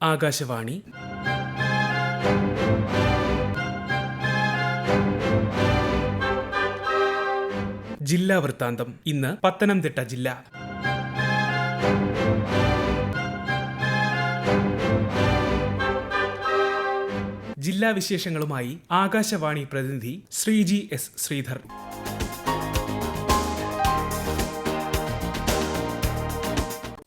ആകാശവാണി. ജില്ലാ വൃത്താന്തം ഇന്ന് പത്തനംതിട്ട ജില്ല. ജില്ലാ വിശേഷങ്ങളുമായി ആകാശവാണി പ്രതിനിധി ശ്രീജി എസ് ശ്രീധർ.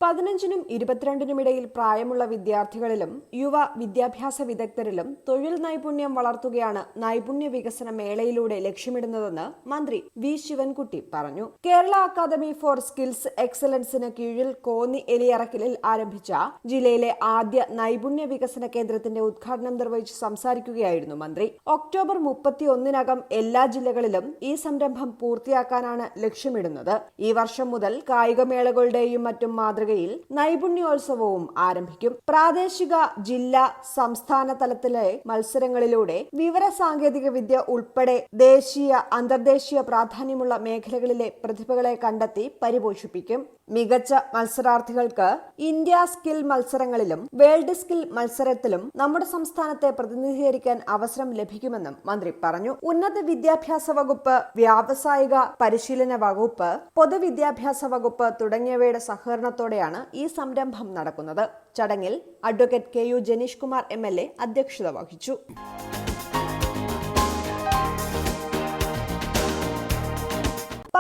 പതിനഞ്ചിനും ഇരുപത്തിരണ്ടിനും ഇടയിൽ പ്രായമുള്ള വിദ്യാർത്ഥികളിലും യുവ വിദ്യാഭ്യാസ വിദഗ്ധരിലും തൊഴിൽ നൈപുണ്യം വളർത്തുകയാണ് നൈപുണ്യ വികസന മേളയിലൂടെ ലക്ഷ്യമിടുന്നതെന്ന് മന്ത്രി വി ശിവൻകുട്ടി പറഞ്ഞു. കേരള അക്കാദമി ഫോർ സ്കിൽസ് എക്സലൻസിന് കീഴിൽ കോന്നി എലിയറക്കലിൽ ആരംഭിച്ച ജില്ലയിലെ ആദ്യ നൈപുണ്യ വികസന കേന്ദ്രത്തിന്റെ ഉദ്ഘാടനം നിർവഹിച്ച് സംസാരിക്കുകയായിരുന്നു മന്ത്രി. ഒക്ടോബർ മുപ്പത്തിയൊന്നിനകം എല്ലാ ജില്ലകളിലും ഈ സംരംഭം പൂർത്തിയാക്കാനാണ് ലക്ഷ്യമിടുന്നത്. ഈ വർഷം മുതൽ കായികമേളകളുടെയും മറ്റും മാതൃകയിൽ നൈപുണ്യോത്സവവും ആരംഭിക്കും. പ്രാദേശിക ജില്ലാ സംസ്ഥാന തലത്തിലെ മത്സരങ്ങളിലൂടെ വിവര സാങ്കേതിക വിദ്യ ഉൾപ്പെടെ ദേശീയ അന്തർദേശീയ പ്രാധാന്യമുള്ള മേഖലകളിലെ പ്രതിഭകളെ കണ്ടെത്തി പരിപോഷിപ്പിക്കും. മികച്ച മത്സരാർത്ഥികൾക്ക് ഇന്ത്യ സ്കിൽ മത്സരങ്ങളിലും വേൾഡ് സ്കിൽ മത്സരത്തിലും നമ്മുടെ സംസ്ഥാനത്തെ പ്രതിനിധീകരിക്കാൻ അവസരം ലഭിക്കുമെന്നും മന്ത്രി പറഞ്ഞു. ഉന്നത വിദ്യാഭ്യാസ വകുപ്പ് വ്യാവസായിക പരിശീലന വകുപ്പ് പൊതുവിദ്യാഭ്യാസ വകുപ്പ് തുടങ്ങിയവയുടെ സഹകരണത്തോടെയാണ് ഈ സംരംഭം നടക്കുന്നത്. ചടങ്ങിൽ advocate K U Janeesh Kumar M L A അധ്യക്ഷത വഹിച്ചു.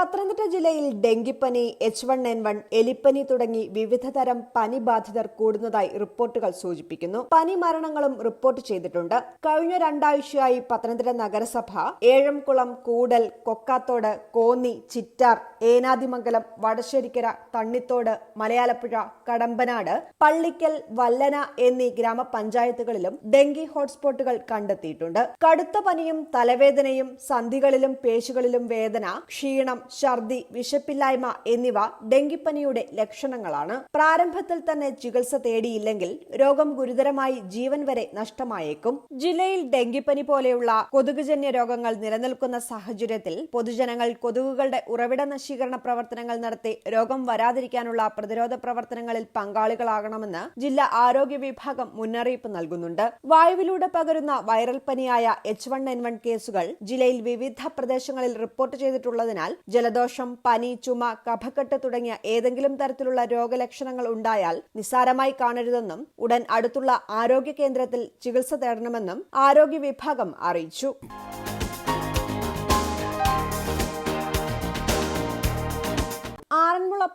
പത്തനംതിട്ട ജില്ലയിൽ ഡെങ്കിപ്പനി എച്ച് വൺ എൻ വൺ എലിപ്പനി തുടങ്ങി വിവിധ തരം പനി ബാധിതർ കൂടുന്നതായി റിപ്പോർട്ടുകൾ സൂചിപ്പിക്കുന്നു. പനി മരണങ്ങളും റിപ്പോർട്ട് ചെയ്തിട്ടുണ്ട്. കഴിഞ്ഞ രണ്ടാഴ്ചയായി പത്തനംതിട്ട നഗരസഭ ഏഴംകുളം കൂടൽ കൊക്കാത്തോട് കോന്നി ചിറ്റാർ ഏനാദിമംഗലം വടശ്ശേരിക്കര തണ്ണിത്തോട് മലയാലപ്പുഴ കടമ്പനാട് പള്ളിക്കൽ വല്ലന എന്നീ ഗ്രാമപഞ്ചായത്തുകളിലും ഡെങ്കി ഹോട്ട്സ്പോട്ടുകൾ കണ്ടെത്തിയിട്ടുണ്ട്. കടുത്ത പനിയും തലവേദനയും സന്ധികളിലും പേശികളിലും വേദന ക്ഷീണം ഛർദി വിശപ്പില്ലായ്മ എന്നിവ ഡെങ്കിപ്പനിയുടെ ലക്ഷണങ്ങളാണ്. പ്രാരംഭത്തിൽ തന്നെ ചികിത്സ തേടിയില്ലെങ്കിൽ രോഗം ഗുരുതരമായി ജീവൻ വരെ നഷ്ടമായേക്കും. ജില്ലയിൽ ഡെങ്കിപ്പനി പോലെയുള്ള കൊതുകുജന്യ രോഗങ്ങൾ നിലനിൽക്കുന്ന സാഹചര്യത്തിൽ പൊതുജനങ്ങൾ കൊതുകുകളുടെ ഉറവിട നശീകരണ പ്രവർത്തനങ്ങൾ നടത്തി രോഗം വരാതിരിക്കാനുള്ള പ്രതിരോധ പ്രവർത്തനങ്ങളിൽ പങ്കാളികളാകണമെന്ന് ജില്ലാ ആരോഗ്യ വിഭാഗം മുന്നറിയിപ്പ് നൽകുന്നുണ്ട്. വായുവിലൂടെ പകരുന്ന വൈറൽ പനിയായ എച്ച് വൺ എൻ വൺ കേസുകൾ ജില്ലയിൽ വിവിധ പ്രദേശങ്ങളിൽ റിപ്പോർട്ട് ചെയ്തിട്ടുള്ളതിനാൽ ജലദോഷം പനി ചുമ കഫക്കെട്ട് തുടങ്ങിയ ഏതെങ്കിലും തരത്തിലുള്ള രോഗലക്ഷണങ്ങൾ ഉണ്ടായാൽ നിസ്സാരമായി കാണരുതെന്നും ഉടൻ അടുത്തുള്ള ആരോഗ്യ കേന്ദ്രത്തിൽ ചികിത്സ തേടണമെന്നും ആരോഗ്യ വിഭാഗം അറിയിച്ചു.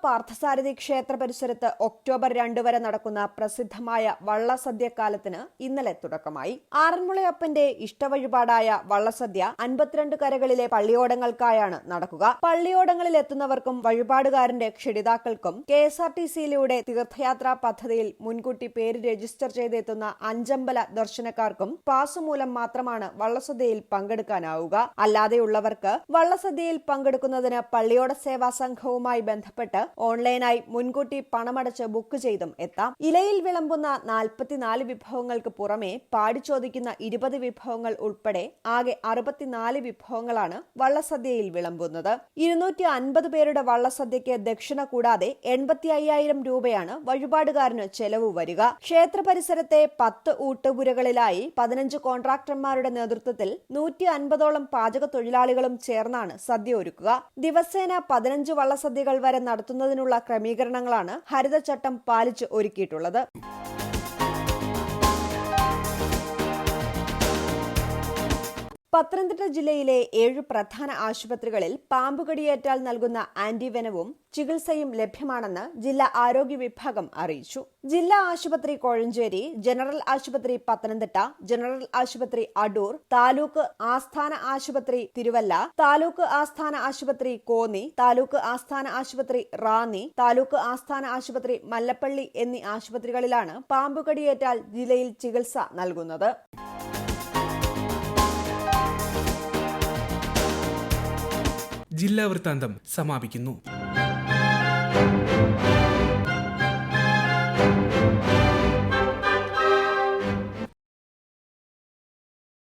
പാർത്ഥസാരഥി ക്ഷേത്ര പരിസരത്ത് ഒക്ടോബർ രണ്ട് വരെ നടക്കുന്ന പ്രസിദ്ധമായ വള്ളസദ്യക്കാലത്തിന് ഇന്നലെ തുടക്കമായി. ആറന്മുളയപ്പന്റെ ഇഷ്ടവഴിപാടായ വള്ളസദ്യ അൻപത്തിരണ്ട് കരകളിലെ പള്ളിയോടങ്ങൾക്കായാണ് നടക്കുക. പള്ളിയോടങ്ങളിൽ എത്തുന്നവർക്കും വഴിപാടുകാരന്റെ ക്ഷണിതാക്കൾക്കും കെ എസ് ആർ ടി സിയിലൂടെ തീർത്ഥയാത്രാ പദ്ധതിയിൽ മുൻകൂട്ടി പേര് രജിസ്റ്റർ ചെയ്തെത്തുന്ന അഞ്ചമ്പല ദർശനക്കാർക്കും പാസ് മൂലം മാത്രമാണ് വള്ളസദ്യയിൽ പങ്കെടുക്കാനാവുക. അല്ലാതെയുള്ളവർക്ക് വള്ളസദ്യയിൽ പങ്കെടുക്കുന്നതിന് പള്ളിയോട സേവാ സംഘവുമായി ബന്ധപ്പെട്ട് ഓൺലൈനായി മുൻകൂട്ടി പണമടച്ച് ബുക്ക് ചെയ്തും എത്താം. ഇലയിൽ വിളമ്പുന്ന നാൽപ്പത്തിനാല് വിഭവങ്ങൾക്ക് പുറമെ പാടി ചോദിക്കുന്ന ഇരുപത് വിഭവങ്ങൾ ഉൾപ്പെടെ ആകെ അറുപത്തിനാല് വിഭവങ്ങളാണ് വള്ളസദ്യയിൽ വിളമ്പുന്നത്. ഇരുന്നൂറ്റി അൻപത് പേരുടെ വള്ളസദ്യയ്ക്ക് ദക്ഷിണ കൂടാതെ എൺപത്തി അയ്യായിരം രൂപയാണ് വഴിപാടുകാരന് ചെലവ് വരിക. ക്ഷേത്ര പരിസരത്തെ പത്ത് ഊട്ടുപുരകളിലായി പതിനഞ്ച് കോൺട്രാക്ടർമാരുടെ നേതൃത്വത്തിൽ നൂറ്റി അൻപതോളം പാചക തൊഴിലാളികളും ചേർന്നാണ് സദ്യ ഒരുക്കുക. ദിവസേന പതിനഞ്ച് വള്ളസദ്യകൾ വരെ നടത്തുന്നതിനുള്ള ക്രമീകരണങ്ങളാണ് ഹരിതചട്ടം പാലിച്ച് ഒരുക്കിയിട്ടുള്ളത്. പത്തനംതിട്ട ജില്ലയിലെ ഏഴ് പ്രധാന ആശുപത്രികളിൽ പാമ്പുകടിയേറ്റാൽ നൽകുന്ന ആന്റിവെനവും ചികിത്സയും ലഭ്യമാണെന്ന് ജില്ലാ ആരോഗ്യ വിഭാഗം അറിയിച്ചു. ജില്ലാ ആശുപത്രി കോഴഞ്ചേരി ജനറൽ ആശുപത്രി പത്തനംതിട്ട ജനറൽ ആശുപത്രി അടൂർ താലൂക്ക് ആസ്ഥാന ആശുപത്രി തിരുവല്ല താലൂക്ക് ആസ്ഥാന ആശുപത്രി കോന്നി താലൂക്ക് ആസ്ഥാന ആശുപത്രി റാന്നി താലൂക്ക് ആസ്ഥാന ആശുപത്രി മല്ലപ്പള്ളി എന്നീ ആശുപത്രികളിലാണ് പാമ്പുകടിയേറ്റാൽ ജില്ലയിൽ ചികിത്സ നൽകുന്നത്. ജില്ലാ വൃത്താന്തം സമാപിക്കുന്നു